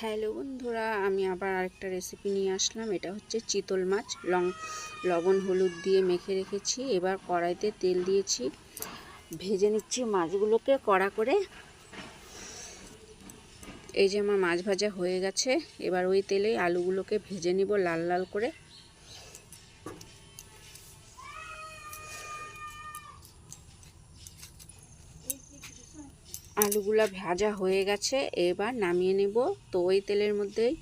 Hello বন্ধুরা, আমি আবার আরেকটা রেসিপি নিয়ে আসলাম। এটা হচ্ছে চিতল মাছ। লং লবণ, হলুদ দিয়ে মেখে রেখেছি। এবার কড়াইতে তেল দিয়েছি। ভেজে নিচ্ছি মাছগুলোকে কড়া করে। এই যে আমার মাছ ভাজা হয়ে গেছে। এবার ওই তেলেই আলুগুলোকে ভেজে নিব লাল লাল করে। আলুগুলো ভাজা হয়ে গেছে, এবার নামিয়ে নেব। তো ওই তেলের মধ্যেই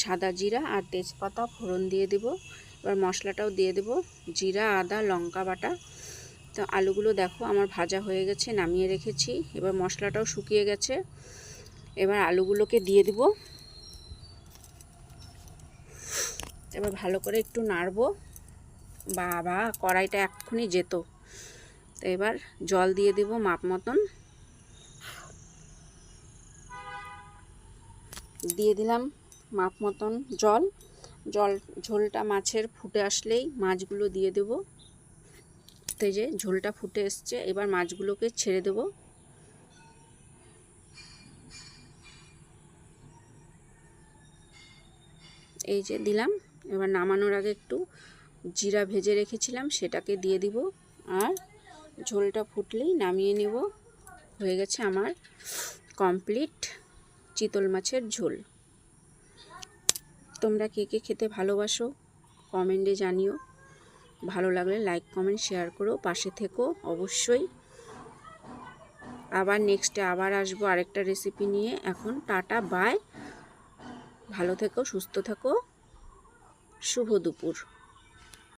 সাদা জিরা আর তেজপাতা ফোড়ন দিয়ে দেব। এবার মশলাটাও দিয়ে দেব, জিরা, আদা, লঙ্কা বাটা। তো আলুগুলো দেখো আমার ভাজা হয়ে গেছে, নামিয়ে রেখেছি। এবার মশলাটাও শুকিয়ে গেছে, এবার আলুগুলোকে দিয়ে দিব। এবার ভালো করে একটু নাড়বো। বাবা, কড়াইটা এক্ষুনি যেত। তো এবার জল দিয়ে দেব মাপ মতন। দিয়ে দিলাম মাপ মতন জল। জল, ঝোলটা মাছের ফুটে আসলেই মাছগুলো দিয়ে দেব। তো যে ঝোলটা ফুটে এসছে, এবার মাছগুলোকে ছেড়ে দেব। এই যে দিলাম, এবার নামানোর আগে একটু জিরা ভেজে রেখেছিলাম, সেটাকে দিয়ে দিব। আর ঝোলটা ফুটলেই নামিয়ে নেব। হয়ে গেছে আমার কমপ্লিট। চিতল মাছের ঝোল। তোমরা কে কে খেতে ভালোবাসো, কমেন্টে জানিও। ভালো লাগলে লাইক, কমেন্ট, শেয়ার করো। পাশে থেকো অবশ্যই। আবার নেক্সটে আবার আসব আরেকটা রেসিপি নিয়ে। এখন টাটা বাই ভালো থেকো, সুস্থ থেকো। শুভ দুপুর।